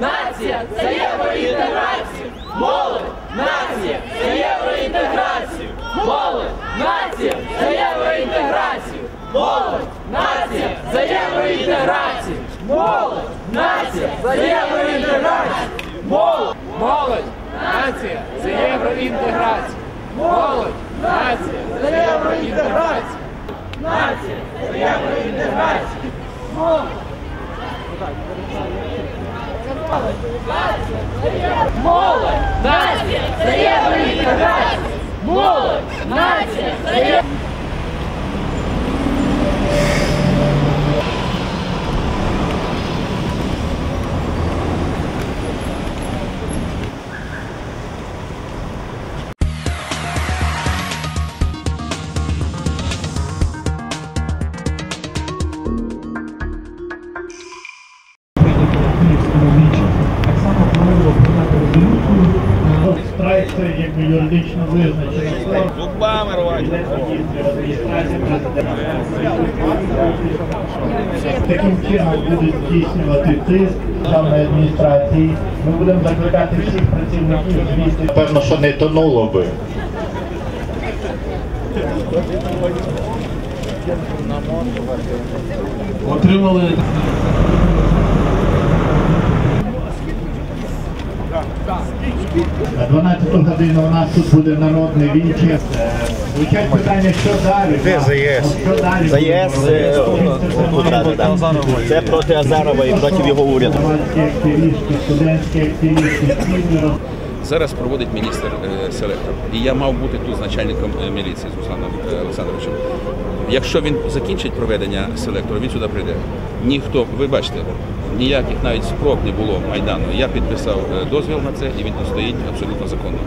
нація за євроінтеграцію! Молодь! Нація за євроінтеграцію! Молодь! Нація за євроінтеграцію! Молодь! Нація за євроінтеграцію! Молодь! Нація за євроінтеграцію! Молодь! Молодь! Нація за євроінтеграцію! Молодь! Нація за євроінтеграцію! Нація за євроінтеграцію! Молодь! Нація за євроінтеграцію! Молодь! Нація за юридично визначена. Зубами рвати. Таким чином будуть здійснювати тиск державної адміністрації. Ми будемо закликати всіх працівників, звісно, певно, що не тонуло би. Отримали 12 годину у нас тут буде народний віче. Звучать питання, що далі? Де за Що далі? ЄС е. Це проти Азарова і проти його уряду. Активісти, студентські активісти, спільно роз- Зараз проводить міністр е, селектор. І я мав бути тут з начальником е, міліції з Русланом е, Олександровичем. Якщо він закінчить проведення селектору, він сюди прийде. Ніхто, ви бачите, ніяких навіть спроб не було Майдану. Я підписав дозвіл на це, і він стоїть абсолютно законно.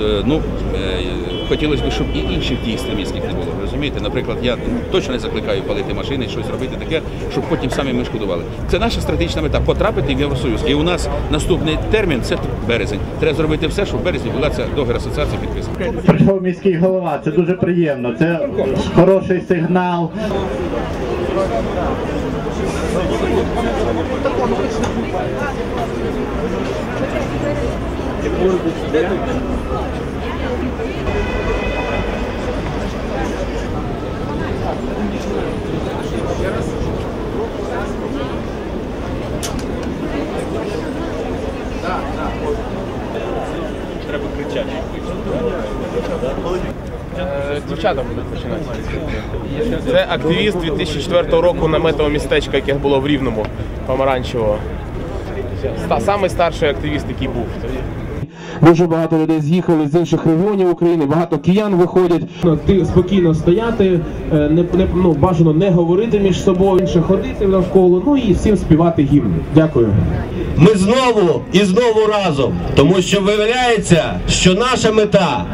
Е, Ну, е, хотілося б, щоб і інших дій екстремістських не було. Розумієте, наприклад, я точно не закликаю палити машини, щось робити таке, щоб потім самі ми шкодували. Це наша стратегічна мета потрапити в Євросоюз. І у нас наступний термін це березень. Треба зробити все, щоб в березні була ця договір асоціації підписана. Прийшов міський голова, це дуже приємно. Це хороший сигнал. Дівчата будуть починати. Це активіст 2004 року наметового містечка, яке було в Рівному, помаранчевого. Самий старший активіст, який був. Дуже багато людей з'їхали з інших регіонів України, багато киян виходять. Ти спокійно стояти, е, не, не ну, бажано не говорити між собою, інше ходити навколо, ну і всім співати гімн. Дякую. Ми знову і знову разом, тому що виявляється, що наша мета,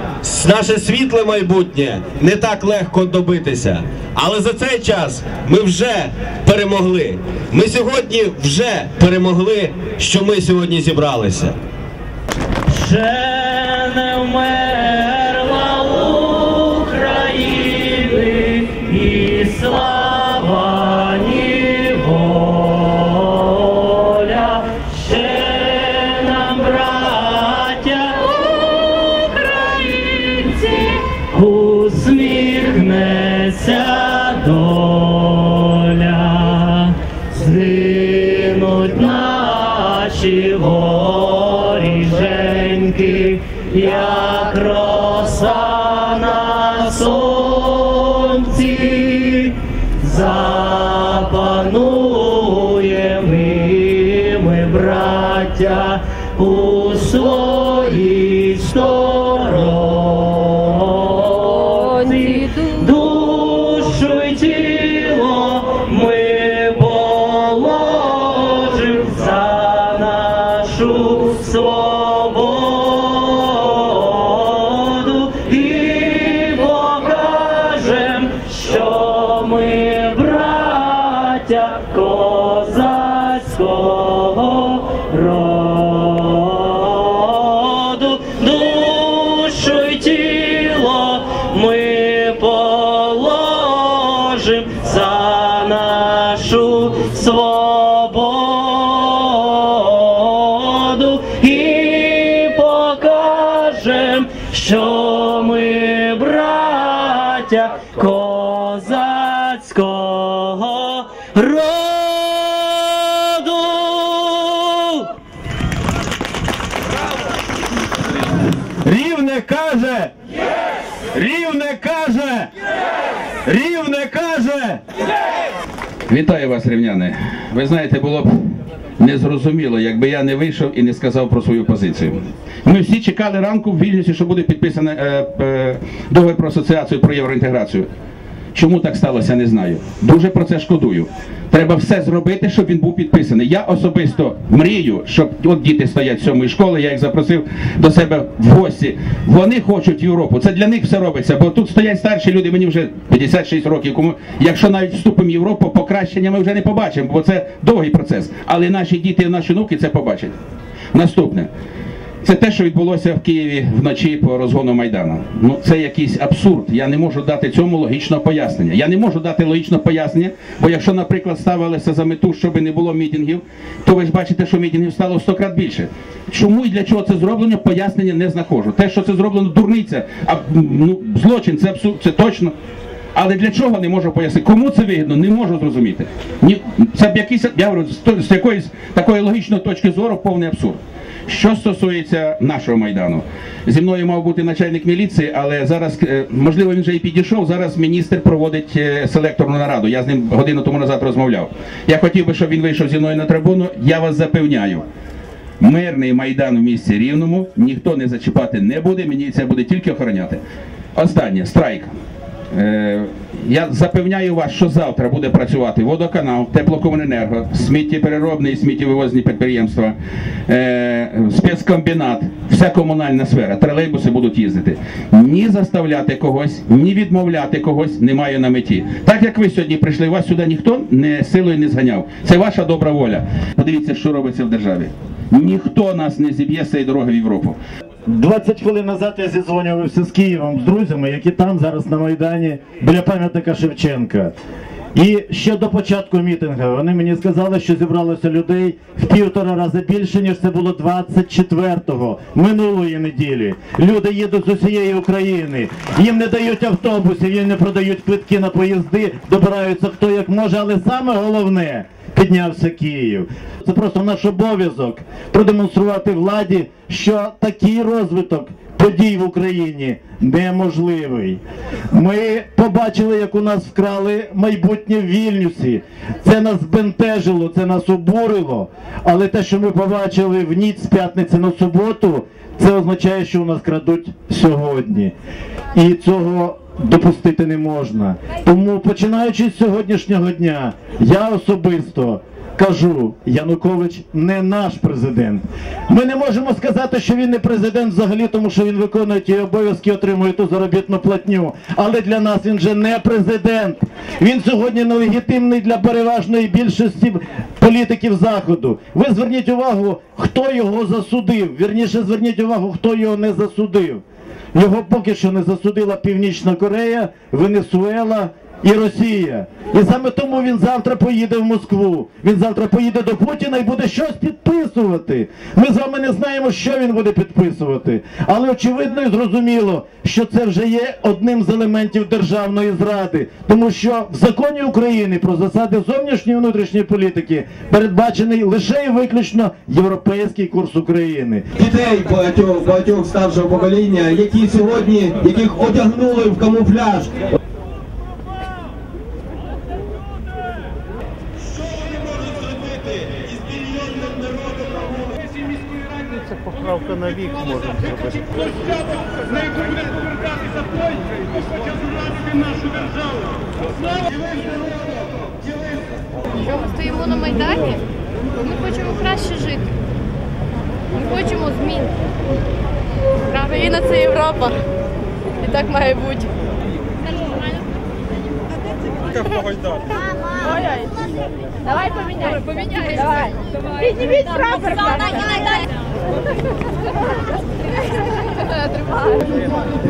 наше світле майбутнє не так легко добитися. Але за цей час ми вже перемогли. Ми сьогодні вже перемогли, що ми сьогодні зібралися. Ще не вмерла України і слава ні воля. Ще нам, браття українці, усміхнеться доля. Згинуть наші воріженьки, як роса на сонці, запанує ми, ми, браття, у своїй стороні. Божим за нашу свободу і покажем, що ми браття козацького роду. Рівне каже. Рівне каже, рівне Вітаю вас, рівняни. Ви знаєте, було б незрозуміло, якби я не вийшов і не сказав про свою позицію. Ми всі чекали ранку в Вільнюсі, що буде підписаний е, е, договір про асоціацію про євроінтеграцію. Чому так сталося, не знаю. Дуже про це шкодую. Треба все зробити, щоб він був підписаний. Я особисто мрію, щоб от діти стоять з сьомої школи, я їх запросив до себе в гості. Вони хочуть Європу. Це для них все робиться. Бо тут стоять старші люди, мені вже 56 років. Кому якщо навіть вступимо в Європу, покращення ми вже не побачимо, бо це довгий процес. Але наші діти і наші внуки це побачать. Наступне. Це те, що відбулося в Києві вночі по розгону Майдану. Ну це якийсь абсурд. Я не можу дати цьому логічного пояснення. Я не можу дати логічного пояснення, бо якщо, наприклад, ставилися за мету, щоб не було мітингів, то ви ж бачите, що мітингів стало в 100 крат більше. Чому і для чого це зроблено, пояснення не знаходжу. Те, що це зроблено дурниця, а ну злочин, це абсурд, це точно. Але для чого не можу пояснити? Кому це вигідно, не можу зрозуміти. Ні, це якийсь, я говорю, з якоїсь такої логічної точки зору повний абсурд. Що стосується нашого майдану, зі мною мав бути начальник міліції, але зараз, е, можливо, він вже і підійшов. Зараз міністр проводить е, селекторну нараду. Я з ним годину тому назад розмовляв. Я хотів би, щоб він вийшов зі мною на трибуну. Я вас запевняю. Мирний майдан в місті Рівному ніхто не зачіпати не буде, міліція буде тільки охороняти. Останнє страйк. Е, я запевняю вас, що завтра буде працювати водоканал, теплокомуненерго, сміттєпереробне і сміттєвивозні підприємства, е, спецкомбінат, вся комунальна сфера, тролейбуси будуть їздити. Ні заставляти когось, ні відмовляти когось немає на меті. Так як ви сьогодні прийшли, вас сюди ніхто не силою не зганяв. Це ваша добра воля. Подивіться, що робиться в державі. Ніхто нас не зіб'є з цієї дороги в Європу. 20 хвилин назад я зідзвонювався з Києвом з друзями, які там зараз на Майдані біля пам'ятника Шевченка. І ще до початку мітингу вони мені сказали, що зібралося людей в півтора рази більше, ніж це було 24-го минулої неділі. Люди їдуть з усієї України. Їм не дають автобусів, їм не продають квитки на поїзди, добираються хто як може, але саме головне піднявся Київ. Це просто наш обов'язок продемонструвати владі, що такий розвиток подій в Україні неможливий. Ми побачили, як у нас вкрали майбутнє в Вільнюсі. Це нас збентежило, це нас обурило. Але те, що ми побачили в ніч з п'ятниці на суботу, це означає, що у нас крадуть сьогодні. І цього допустити не можна. Тому, починаючи з сьогоднішнього дня, я особисто кажу, Янукович не наш президент. Ми не можемо сказати, що він не президент взагалі, тому що він виконує ті обов'язки, отримує ту заробітну платню. Але для нас він вже не президент. Він сьогодні нелегітимний для переважної більшості політиків заходу. Ви зверніть увагу, хто його засудив. Вірніше, зверніть увагу, хто його не засудив. Його поки що не засудила Північна Корея, Венесуела і Росія. І саме тому він завтра поїде в Москву. Він завтра поїде до Путіна і буде щось підписувати. Ми з вами не знаємо, що він буде підписувати. Але очевидно і зрозуміло, що це вже є одним з елементів державної зради, тому що в законі України про засади зовнішньої і внутрішньої політики передбачений лише і виключно європейський курс України. дітей багатьох багатьох старшого покоління, які сьогодні яких одягнули в камуфляж. Поправка на вік можемо зробити. Що ми стоїмо на Майдані? Ми хочемо краще жити. Ми хочемо змін. Країна це Європа. І так має бути. Давай поміняй. Поміняй. Давай. Підніміть прапор. Trimar.